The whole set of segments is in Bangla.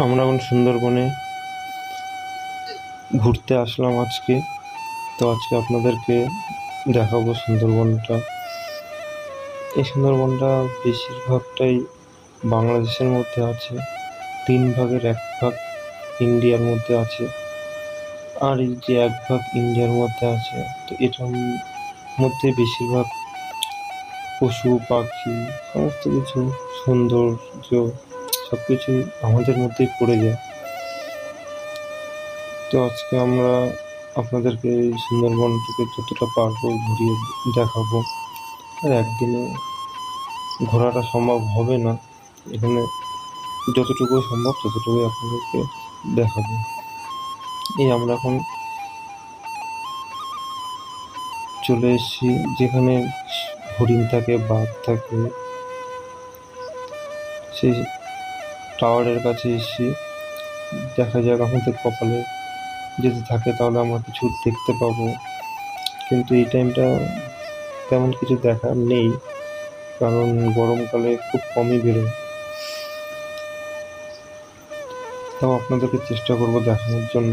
আমরা এখন সুন্দরবনে ঘুরতে আসলাম আজকে। তো আজকে আপনাদেরকে দেখাবো সুন্দরবনটা। এই সুন্দরবনটা বেশিরভাগটাই বাংলাদেশের মধ্যে আছে, তিন ভাগের এক ভাগ ইন্ডিয়ার মধ্যে আছে। আর এই যে এক ভাগ ইন্ডিয়ার মধ্যে আছে, তো এটার মধ্যে বেশিরভাগ পশু, পাখি, সমস্ত কিছু সৌন্দর্য সব কিছুই আমাদের মধ্যেই পড়ে যায়। তো আজকে আমরা আপনাদেরকে এই সুন্দরবনটাকে যতটা পারব ঘুরিয়ে দেখাবো। আর একদিনে ঘোরাটা সম্ভব হবে না। এখানে যতটুকু সম্ভব ততটুকুই আপনাদেরকে দেখাবো। এই আমরা এখন চলে এসেছি যেখানে হরিণ থাকে, বাঘ থাকে, সেই টাওয়ারের কাছে এসেছি দেখা যাক আমাদের কপালে যদি থাকে তাহলে আমরা কিছু দেখতে পাবো। কিন্তু এই টাইমটা তেমন কিছু দেখার নেই, কারণ গরমকালে খুব কমই বেরোয়। তাও আপনাদেরকে চেষ্টা করব দেখানোর জন্য।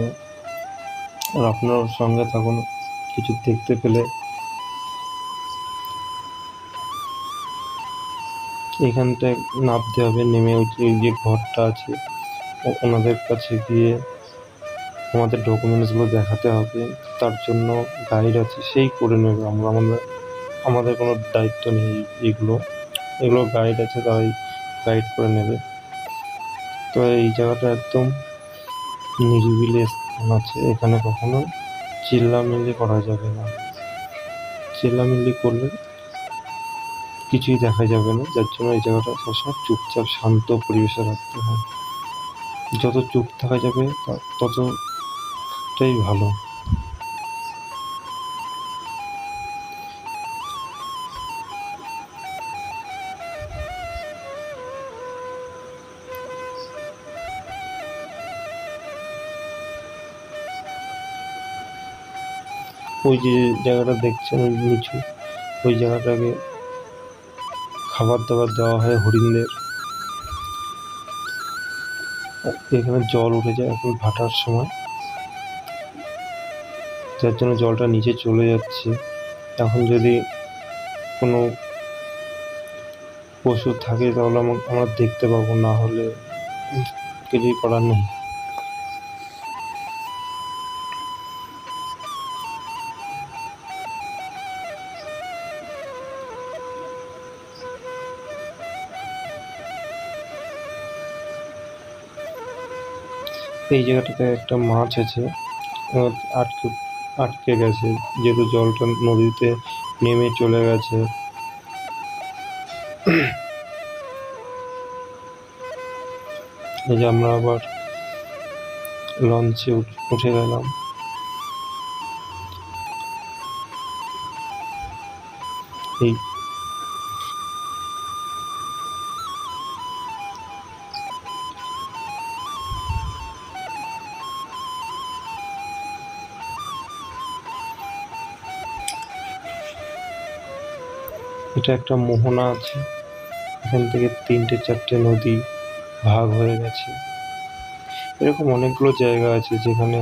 আর আপনারাও সঙ্গে থাকুন কিছু দেখতে পেলে। এখানটায় নামতে হবে, নেমে ওই যে- ঘরটা আছে ওনাদের কাছে গিয়ে আমাদের ডকুমেন্টসগুলো দেখাতে হবে। তার জন্য গাইড আছে, সেই করে নেবে আমরা। আমাদের আমাদের কোনো দায়িত্ব নেই এগুলো। এগুলো গাইড আছে, তারাই গাইড করে নেবে। তো এই জায়গাটা একদম নিরিবিলি স্থান আছে। এখানে কখনো চিল্লামিল্লি করা যাবে না। চিল্লামিল্লি করলে কিছুই দেখা যাবে না। যার জন্য এই জায়গাটা সবসময় চুপচাপ শান্ত পরিবেশে রাখতে হয়। যত চুপ থাকা যাবে ততটাই ভালো। ওই যে জায়গাটা দেখছেন, ওই নিচু। ওই জায়গাটাকে খাবার দাবার দেওয়া হয় হরিণদের। এখানে জল উঠে যায় এখন ভাটার সময়। যার জন্য জলটা নিচে চলে যাচ্ছে। এখন যদি কোনো পশু থাকে তাহলে আমা- আমরা দেখতে পাবো, না হলে কিছুই করার নেই। এই জায়গাটাতে একটা মাছ আছে। আটকে আটকে গেছে। যেহেতু জলটা নদীতে নেমে চলে গেছে। এই যে আমরা আবার লঞ্চে উঠ- উঠে গেলাম। এই এটা একটা মোহনা আছে। এখান থেকে তিনটে চারটে নদী ভাগ হয়ে গেছে। এরকম অনেকগুলো জায়গা আছে যেখানে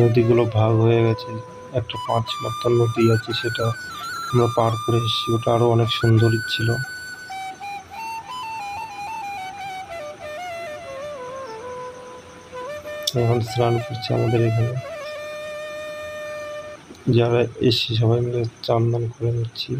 নদীগুলো ভাগ হয়ে গেছে। একটা পাঁচ মাত্রার নদী আছে সেটা আমরা পার করে এসেছি। ওটা আরও অনেক সুন্দরই ছিল। এখন স্নান করছে আমাদের এখানে। যারা এসছি সবাই মিলে চান দান করে নিচ্ছি।